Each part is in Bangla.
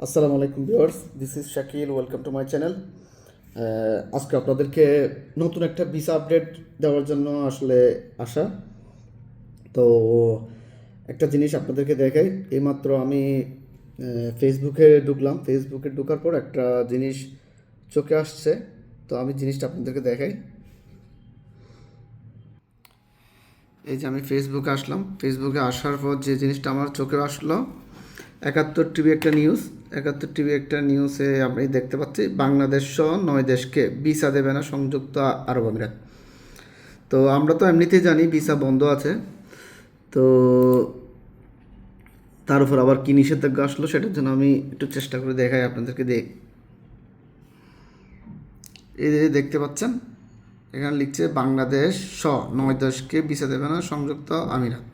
আসসালামু আলাইকুম viewers this is Shakil welcome to my channel আজকে আপনাদেরকে নতুন একটা ভিসা আপডেট দেওয়ার জন্য আসলে আসা তো, একটা জিনিস আপনাদেরকে দেখাই, এইমাত্র আমি ফেসবুকে ঢুকলাম। ফেসবুকে ঢোকার পর একটা জিনিস চোখে আসছে, তো আমি জিনিসটা আপনাদেরকে দেখাই। এই যে আমি ফেসবুকে আসলাম। ফেসবুকে আসার পর যে জিনিসটা আমার চোখে আসলো, একাত্তর টিভি একটা নিউজ একাত্তর টিভি একটা নিউজে আমি দেখতে পাচ্ছি, বাংলাদেশ সহ নয় দেশকে ভিসা দেবে না সংযুক্ত আরব আমিরাত। তো আমরা তো এমনিতেই জানি ভিসা বন্ধ আছে। তো তার উপর আবার কী নিষেধাজ্ঞা আসলো সেটার জন্য আমি একটু চেষ্টা করে দেখাই আপনাদেরকে দেখ এই দেখতে পাচ্ছেন, এখানে লিখছে বাংলাদেশ স নয় দেশকে ভিসা দেবে না সংযুক্ত আমিরাত।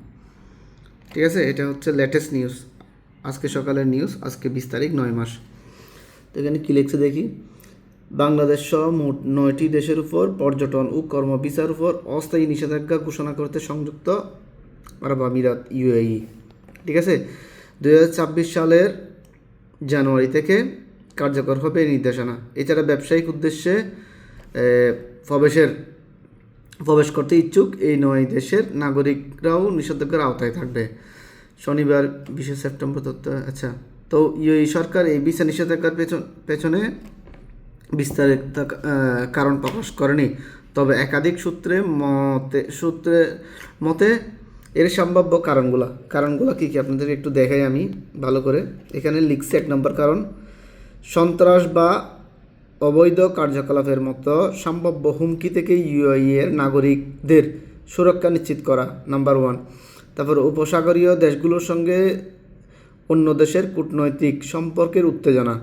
ঠিক আছে? এটা হচ্ছে লেটেস্ট নিউজ আজকে সকালের নিউজ আজকে বিশ তারিখ, নয় মাস। তো এখানে কী লিখছে দেখি? বাংলাদেশ সহ মোট নয়টি দেশের উপর পর্যটন ও কর্ম ভিসার উপর অস্থায়ী নিষেধাজ্ঞা ঘোষণা করতে সংযুক্ত আরব আমিরাত ইউএই ঠিক আছে? দু হাজার ছাব্বিশ সালের জানুয়ারি থেকে কার্যকর হবে এই নির্দেশনা। এছাড়া ব্যবসায়িক উদ্দেশ্যে প্রবেশের, প্রবেশ করতে ইচ্ছুক এই নয় দেশের নাগরিকরাও নিষেধাজ্ঞার আওতায় থাকবে। শনিবার বিশে সেপ্টেম্বর তথ্য আচ্ছা। তো ইউই সরকার এই ভিসা নিষেধাজ্ঞার পেছন পেছনে বিস্তারিত কারণ প্রকাশ করেনি। তবে একাধিক সূত্রে মতে সূত্রে মতে এর সম্ভাব্য কারণগুলা। কারণগুলো কী কী আপনাদের একটু দেখাই আমি ভালো করে। এখানে লিখছে এক নম্বর কারণ, সন্ত্রাস বা অবৈধ কার্যকলাপের মতো সম্ভাব্য হুমকি থেকে ইউআই এর নাগরিকদের সুরক্ষা নিশ্চিত করা নাম্বার ওয়ান তারপর উপসাগরীয় দেশগুলোর সঙ্গে অন্য দেশের কূটনৈতিক সম্পর্কের উত্তেজনা।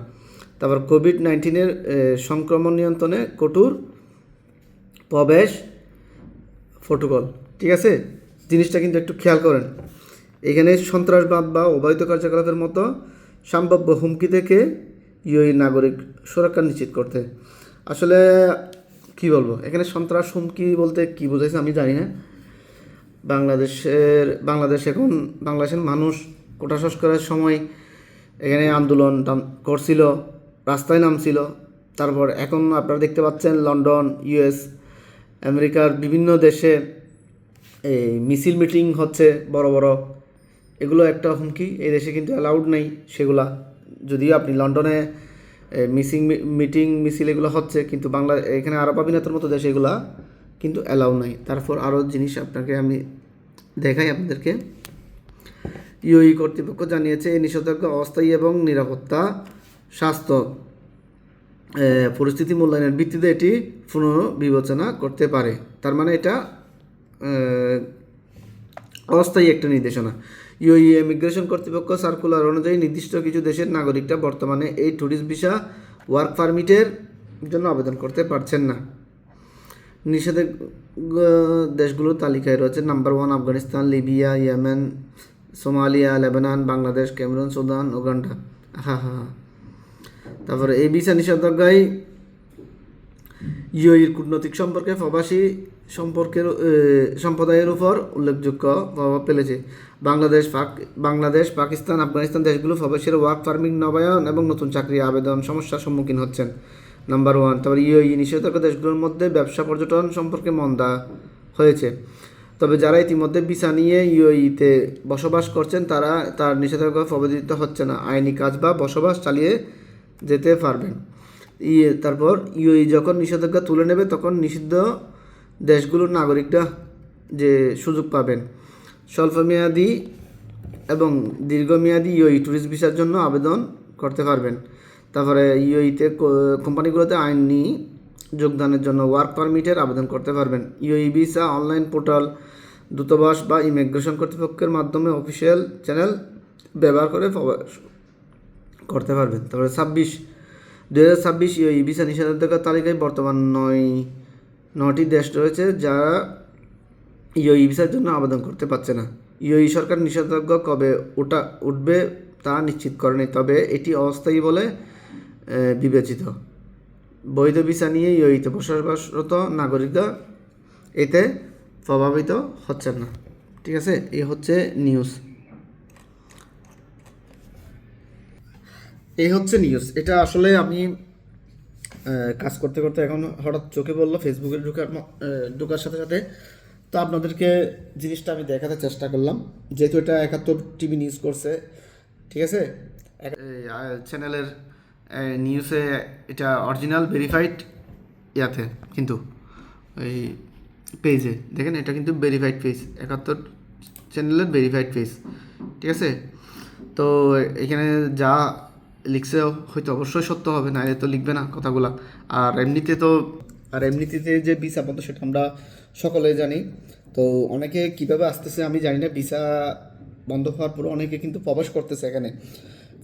তারপর কোভিড নাইন্টিনের সংক্রমণ নিয়ন্ত্রণে কঠোর প্রবেশ প্রোটোকল ঠিক আছে? জিনিসটা কিন্তু একটু খেয়াল করেন। এখানে সন্ত্রাসবাদ বা অবৈধ কার্যকলাপের মতো সম্ভাব্য হুমকি থেকে ইউই নাগরিক সুরক্ষা নিশ্চিত করতে। আসলে কি বলব? এখানে সন্ত্রাস হুমকি বলতে কি বোঝাইছে আমি জানি না। বাংলাদেশের, বাংলাদেশ এখন বাংলাদেশের মানুষ কোটা সংস্কারের সময় এখানে আন্দোলন করছিল, রাস্তায় নামছিল। তারপর এখন আপনারা দেখতে পাচ্ছেন লন্ডন ইউএস আমেরিকার বিভিন্ন দেশে এই মিছিল মিটিং হচ্ছে বড় বড়। এগুলো একটা হুমকি, এই দেশে কিন্তু অ্যালাউড নেই সেগুলা। যদিও আপনি লন্ডনে মিসিং মিটিং, মিছিল এগুলো হচ্ছে, কিন্তু বাংলা, এখানে আরব আমিরাতের মতো দেশে এগুলা কিন্তু অ্যালাউ নাই। তারপর আরও জিনিস আপনাকে আমি দেখাই আপনাদেরকে। ইউই কর্তৃপক্ষ জানিয়েছে, এই নিষেধাজ্ঞা অস্থায়ী এবং নিরাপত্তা, স্বাস্থ্য পরিস্থিতি মূল্যায়নের ভিত্তিতে এটি পুনর্বিবেচনা করতে পারে। তার মানে এটা অস্থায়ী একটা নির্দেশনা। ইউই ইমিগ্রেশন কর্তৃপক্ষ সার্কুলার অনুযায়ী নির্দিষ্ট কিছু দেশের নাগরিকরা বর্তমানে এই ট্যুরিস্ট ভিসা ওয়ার্ক পারমিটের জন্য আবেদন করতে পারছেন না। নিষেধাজ্ঞা দেশগুলোর তালিকায় রয়েছে number one Afghanistan, Libya, Yemen, Somalia, Lebanon, Bangladesh, Cameroon, Sudan, Uganda. হা হা। তারপরে এই ভিসা নিষেধাজ্ঞায় ইউএর কূটনৈতিক সম্পর্কে প্রবাসী সম্পর্কের সম্প্রদায়ের উপর উল্লেখযোগ্য প্রভাব ফেলেছে। বাংলাদেশ বাংলাদেশ, পাকিস্তান, আফগানিস্তান দেশগুলো প্রবাসীর ওয়ার্ক ফার্মিং নবায়ন এবং নতুন চাকরি আবেদন সমস্যার সম্মুখীন হচ্ছেন। নাম্বার ওয়ান তারপর ইউএই নিষেধাজ্ঞা দেশগুলোর মধ্যে ব্যবসা পর্যটন সম্পর্কে মন্দা হয়েছে। তবে যারা ইতিমধ্যে ভিসা নিয়ে ইউএইতে বসবাস করছেন, তারা তার নিষেধাজ্ঞা প্রবেদিত হচ্ছে না। আইনি কাজ বা বসবাস চালিয়ে যেতে পারবেন। ইয়ে তারপর ইউএই যখন নিষেধাজ্ঞা তুলে নেবে, তখন নিষিদ্ধ দেশগুলোর নাগরিকরা যে সুযোগ পাবেন। স্বল্পমেয়াদী এবং দীর্ঘমেয়াদী ইউই ট্যুরিস্ট ভিসার জন্য আবেদন করতে পারবেন। তারপরে ইউইতে কোম্পানিগুলোতে আইনি যোগদানের জন্য ওয়ার্ক পারমিটের আবেদন করতে পারবেন। ইউই ভিসা, অনলাইন পোর্টাল, দূতাবাস বা ইমিগ্রেশন কর্তৃপক্ষের মাধ্যমে অফিসিয়াল চ্যানেল ব্যবহার করে করতে পারবেন। তারপরে ছাব্বিশ দু হাজার ছাব্বিশ ইউই ভিসা নিষেধাজ্ঞার তালিকায় বর্তমান নয় নটি দেশ রয়েছে যারা ইউই ভিসার জন্য আবেদন করতে পারছে না। ইউই সরকার নিষেধাজ্ঞা কবে ওটা উঠবে তা নিশ্চিত করেনি তবে এটি অস্থায়ী বলে বিবেচিত। বৈধ ভিসা নিয়ে ইউইতে বসবাসরত নাগরিকরা এতে প্রভাবিত হচ্ছেন না। ঠিক আছে? এই হচ্ছে নিউজ। এই হচ্ছে নিউজ। এটা আসলে আমি কাজ করতে করতে এখন হঠাৎ চোখে বলল ফেসবুকে ঢোকার ঢোকার সাথে সাথে। তো আপনাদেরকে জিনিসটা আমি দেখাতে চেষ্টা করলাম। যেহেতু এটা একাত্তর টিভি নিউজ করছে, ঠিক আছে? চ্যানেলের নিউজে এটা অরিজিনাল ভেরিফাইড ইয়াতে, কিন্তু এই পেজে দেখেন, এটা কিন্তু ভেরিফাইড পেজ একাত্তর চ্যানেলের ভেরিফাইড পেজ ঠিক আছে? তো এখানে যা লিখছে হয়তো অবশ্যই সত্য হবে না তো লিখবে না কথাগুলা। আর এমনিতে তো, আর এমনিতে যে ভিসা বন্ধ সেটা আমরা সকলে জানি। তো অনেকে কীভাবে আসতেছে আমি জানি না ভিসা বন্ধ হওয়ার পরে অনেকে কিন্তু প্রবেশ করতেছে এখানে।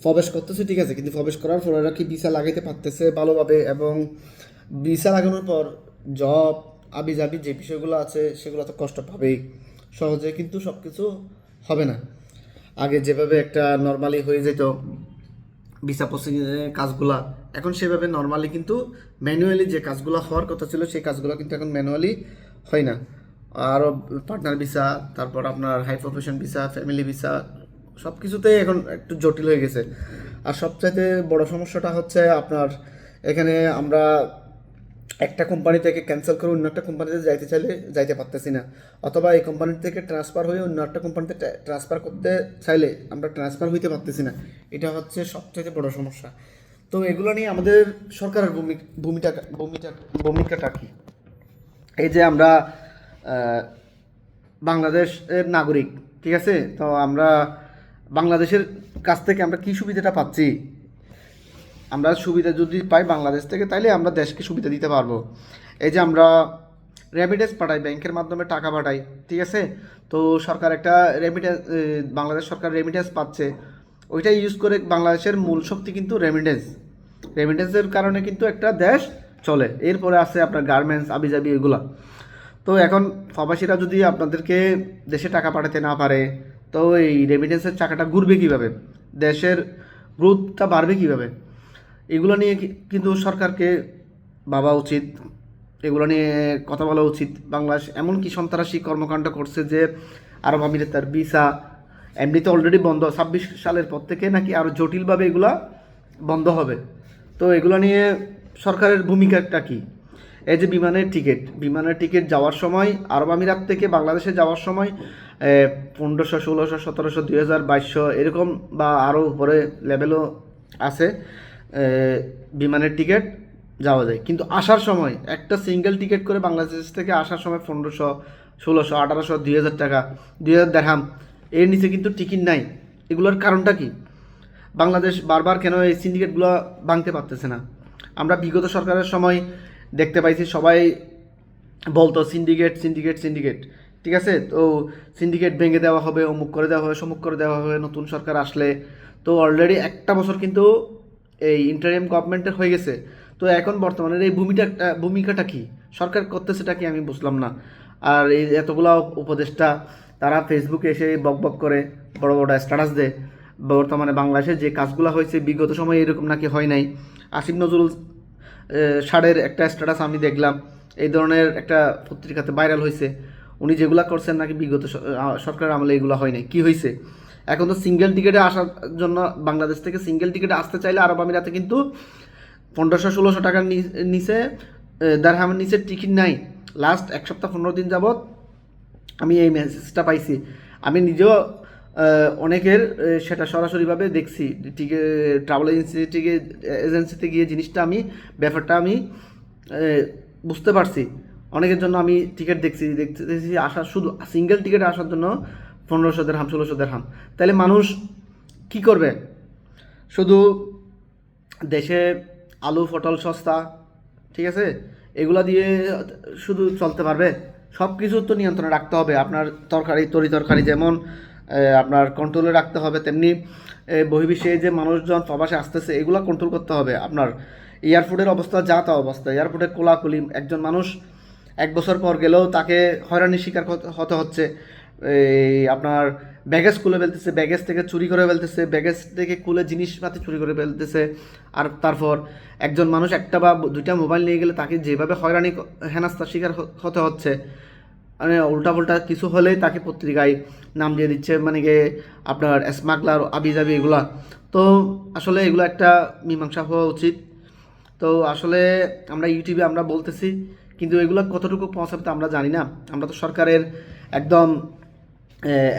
প্রবেশ করতেছে, ঠিক আছে, কিন্তু প্রবেশ করার পর ওরা কি ভিসা লাগাইতে পারতেছে ভালোভাবে? এবং ভিসা লাগানোর পর জব আবি জাবি যে বিষয়গুলো আছে, সেগুলো তো কষ্ট পাবেই। সহজে কিন্তু সব কিছু হবে না। আগে যেভাবে একটা নর্মালি হয়ে যেত ভিসা প্রসেসিংয়ের কাজগুলা, এখন সেভাবে নর্মালি কিন্তু ম্যানুয়ালি যে কাজগুলো হওয়ার কথা ছিল, সেই কাজগুলো কিন্তু এখন ম্যানুয়ালি হয় না। আরও পার্টনার ভিসা তারপর আপনার high profession visa family visa সব কিছুতেই এখন একটু জটিল হয়ে গেছে। আর সবচাইতে বড় সমস্যাটা হচ্ছে আপনার এখানে আমরা একটা কোম্পানি থেকে ক্যান্সেল করে অন্য একটা কোম্পানিতে যাইতে চাইলে যাইতে পারতেছি না। অথবা এই কোম্পানি থেকে ট্রান্সফার হয়ে অন্য একটা কোম্পানিতে ট্রান্সফার করতে চাইলে আমরা ট্রান্সফার হইতে পারতেছি না। এটা হচ্ছে সবচেয়ে বড় সমস্যা। তো এগুলো নিয়ে আমাদের সরকারের ভূমি- ভূমিটা ভূমিটা, ভূমিকাটা কী? এই যে আমরা বাংলাদেশের নাগরিক, ঠিক আছে? তো আমরা বাংলাদেশের কাছ থেকে আমরা কি সুবিধাটা পাচ্ছি? আমরা সুবিধা যদি পাই বাংলাদেশ থেকে, তাইলে আমরা দেশকে সুবিধা দিতে পারব। এই যে আমরা রেমিটেন্স পাঠাই ব্যাংকের মাধ্যমে টাকা পাঠাই, ঠিক আছে? তো সরকার একটা রেমিটেন্স বাংলাদেশ সরকার রেমিটেন্স পাচ্ছে। ওইটা ইউজ করে বাংলাদেশের মূল শক্তি কিন্তু রেমিটেন্স রেমিটেন্সের কারণে কিন্তু একটা দেশ চলে। এরপরে আছে আপনার গার্মেন্টস আবিজাবি, এগুলা। তো এখন প্রবাসীরা যদি আপনাদেরকে দেশে টাকা পাঠাতে না পারে তো এই রেমিটেন্সের চাকাটা ঘুরবে কীভাবে? দেশের গ্রোথটা বাড়বে কীভাবে? এগুলো নিয়ে কিন্তু সরকারকে ভাবা উচিত। এগুলো নিয়ে কথা বলা উচিত। বাংলাদেশ এমন কি সন্ত্রাসী কর্মকাণ্ড করছে যে আরব আমিরে তার ভিসা এমনিতে অলরেডি বন্ধ। ছাব্বিশ সালের পর থেকে নাকি আরও জটিলভাবে এগুলা বন্ধ হবে। তো এগুলো নিয়ে সরকারের ভূমিকাটা কি? এই যে বিমানের টিকিট বিমানের টিকিট যাওয়ার সময়, আরব আমিরাত থেকে বাংলাদেশে যাওয়ার সময় পনেরোশো, ষোলোশো, সতেরোশো, দুই হাজার বাইশশো এরকম বা আরও উপরে লেভেলও আছে বিমানের টিকিট যাওয়া যায়। কিন্তু আসার সময়, একটা সিঙ্গেল টিকিট করে বাংলাদেশ থেকে আসার সময় পনেরোশো, ষোলোশো, আঠারোশো, দুই হাজার টাকা, দুই হাজার দেখাম এর নিচে কিন্তু টিকিট নাই। এগুলোর কারণটা কি? বাংলাদেশ বারবার কেন এই সিন্ডিকেটগুলো ভাঙতে পারতেছে না? আমরা বিগত সরকারের সময় দেখতে পাইছি, সবাই বলতো সিন্ডিকেট সিন্ডিকেট সিন্ডিকেট ঠিক আছে? তো সিন্ডিকেট ভেঙে দেওয়া হবে, অমুক করে দেওয়া হবে, সমুক করে দেওয়া হবে, নতুন সরকার আসলে। তো অলরেডি একটা বছর কিন্তু এই ইন্টারিয়াম গভর্নমেন্টের হয়ে গেছে। তো এখন বর্তমানের এই ভূমিটা, ভূমিকাটা কি? সরকার করতেছেটা কি আমি বুঝলাম না। আর এই এতগুলো উপদেষ্টা, তারা ফেসবুকে এসে বক বক করে বড় বড় স্ট্যাটাস দেয়। বর্তমানে বাংলাদেশে যে কাজগুলো হয়েছে, বিগত সময়ে এরকম নাকি হয় নাই। আসিফ নজরুল ষাড়ের একটা স্ট্যাটাস আমি দেখলাম। এই ধরনের একটা পত্রিকাতে ভাইরাল হয়েছে উনি যেগুলা করছেন নাকি বিগত সরকারের আমলে এগুলো হয় নাই। কী হয়েছে এখন তো সিঙ্গেল টিকিটে আসার জন্য বাংলাদেশ থেকে সিঙ্গেল টিকিটে আসতে চাইলে আরব আমিরাতে কিন্তু পনেরোশো, ষোলোশো টাকার নিচে দারহামের নিচে টিকিট নাই। লাস্ট এক সপ্তাহ পনেরো দিন যাবত আমি এই মেসেজটা পাইছি। আমি নিজেও অনেকের সেটা সরাসরিভাবে দেখছি। টিকে ট্রাভেল এজেন্সি থেকে এজেন্সিতে গিয়ে জিনিসটা আমি, ব্যাপারটা আমি বুঝতে পারছি। অনেকের জন্য আমি টিকিট দেখছি, দেখতে দেখছি আসার শুধু সিঙ্গেল টিকিট আসার জন্য পনেরোশো দেড়হাম ষোলোশো দেড়হাম তাহলে মানুষ কি করবে? শুধু দেশে আলু, পটল, সস্তা, ঠিক আছে? এগুলা দিয়ে শুধু চলতে পারবে? সব কিছু তো নিয়ন্ত্রণে রাখতে হবে। আপনার তরকারি, তরি তরকারি যেমন আপনার কন্ট্রোলে রাখতে হবে। তেমনি বহির্বিশ্বে যে মানুষজন প্রবাসে আসতেছে, এগুলো কন্ট্রোল করতে হবে। আপনার এয়ারপোর্টের অবস্থা যা তা অবস্থা। এয়ারপোর্টে কোলাকুলি একজন মানুষ এক বছর পর গেলেও তাকে হয়রানির শিকার হতে- হতে হচ্ছে। এই আপনার ব্যাগেজ খুলে ফেলতেছে ব্যাগেজ থেকে চুরি করে ফেলতেছে ব্যাগেজ থেকে খুলে জিনিসপাতি চুরি করে ফেলতেছে। আর তারপর একজন মানুষ একটা বা দুইটা মোবাইল নিয়ে গেলে তাকে যেভাবে হয়রানি হেনাস্তার শিকার হতে হচ্ছে মানে উল্টাপাল্টা কিছু হলেই তাকে পত্রিকায় নাম দিয়ে দিচ্ছে মানে গিয়ে আপনার স্মাগলার, আবিজাবি এগুলা। তো আসলে এগুলো একটা মীমাংসা হওয়া উচিত। তো আসলে আমরা ইউটিউবে আমরা বলতেছি, কিন্তু এগুলো কতটুকু পৌঁছাবে তা আমরা জানি না। আমরা তো সরকারের একদম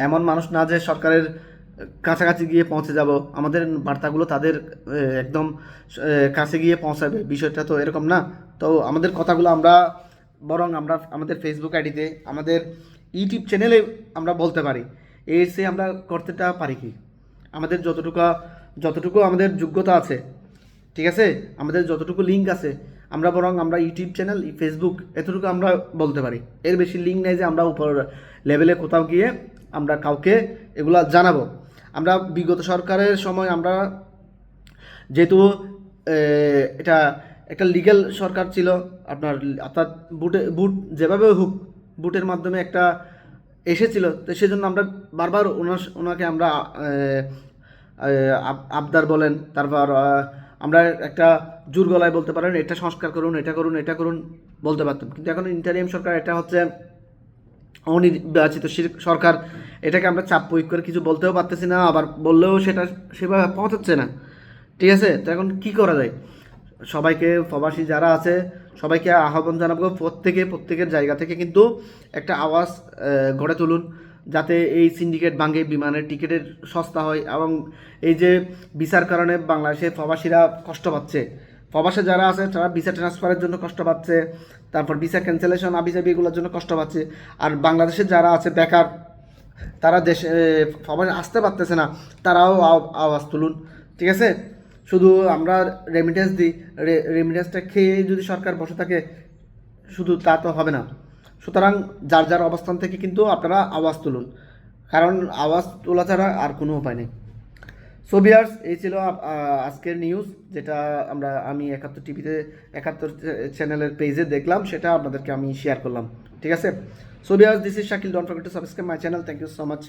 এমন মানুষ না যে সরকারের কাছাকাছি গিয়ে পৌঁছে যাব। আমাদের বার্তাগুলো তাদের একদম কাছে গিয়ে পৌঁছাবে। বিষয়টা তো এরকম না। তো আমাদের কথাগুলো আমরা বরং আমরা আমাদের ফেসবুক আইডিতে আমাদের ইউটিউব চ্যানেলে আমরা বলতে পারি। এর আমরা করতেটা পারি কি? আমাদের যতটুকু যতটুকু আমাদের যোগ্যতা আছে, ঠিক আছে? আমাদের যতটুকু লিঙ্ক আছে, আমরা বরং আমরা ইউটিউব চ্যানেল ফেসবুক এতটুকু আমরা বলতে পারি। এর বেশি লিঙ্ক নেই যে আমরা উপর লেভেলে কোথাও গিয়ে আমরা কাউকে এগুলা জানাব। আমরা বিগত সরকারের সময় আমরা যেহেতু এটা একটা লিগ্যাল সরকার ছিল, আপনার অর্থাৎ বুটে, বুট যেভাবে হোক, বুটের মাধ্যমে একটা এসেছিল। তো সেজন্য আমরা বারবার ওনার, ওনাকে আমরা আবদার বলেন, তারপর আমরা একটা জোর গলায় বলতে পারেন, এটা সংস্কার করুন, এটা করুন এটা করুন বলতে পারতাম। কিন্তু এখন ইন্টারিয়াম সরকার এটা হচ্ছে অনির্বাচিত সরকার, এটাকে আমরা চাপ প্রয়োগ করে কিছু বলতেও পারতেছি না, আবার বললেও সেটা সেভাবে পৌঁছাচ্ছে না। ঠিক আছে? তো এখন কি করা যায়? সবাইকে প্রবাসী যারা আছে, সবাইকে আহ্বান জানাব প্রত্যেকে, প্রত্যেকের জায়গা থেকে কিন্তু একটা আওয়াজ গড়ে তুলুন, যাতে এই সিন্ডিকেট ভাঙে, বিমানের টিকিটের সস্তা হয় এবং এই যে বিচার কারণে বাংলাদেশে প্রবাসীরা কষ্ট পাচ্ছে। প্রবাসে যারা আছে, তারা ভিসা ট্রান্সফারের জন্য কষ্ট পাচ্ছে, তারপর ভিসা ক্যান্সেলেশন আবিজাবি এগুলোর জন্য কষ্ট পাচ্ছে। আর বাংলাদেশে যারা আছে, বেকার, তারা দেশে সবাই আসতে পারতেছে না, তারাও আওয়াজ তুলুন, ঠিক আছে? শুধু আমরা রেমিটেন্স দিই রেমিটেন্সটা খেয়ে যদি সরকার বসে থাকে, শুধু তা তো হবে না। সুতরাং যার যার অবস্থান থেকে কিন্তু আপনারা আওয়াজ তুলুন। কারণ আওয়াজ তোলা ছাড়া আর কোনো উপায় নেই। সো বিয়ার্স এই ছিল আজকের নিউজ যেটা আমরা, আমি একাত্তর টিভিতে একাত্তর চ্যানেলের পেজে দেখলাম, সেটা আপনাদেরকে আমি শেয়ার করলাম। ঠিক আছে? So viewers this is Shakil don't forget to subscribe my channel thank you so much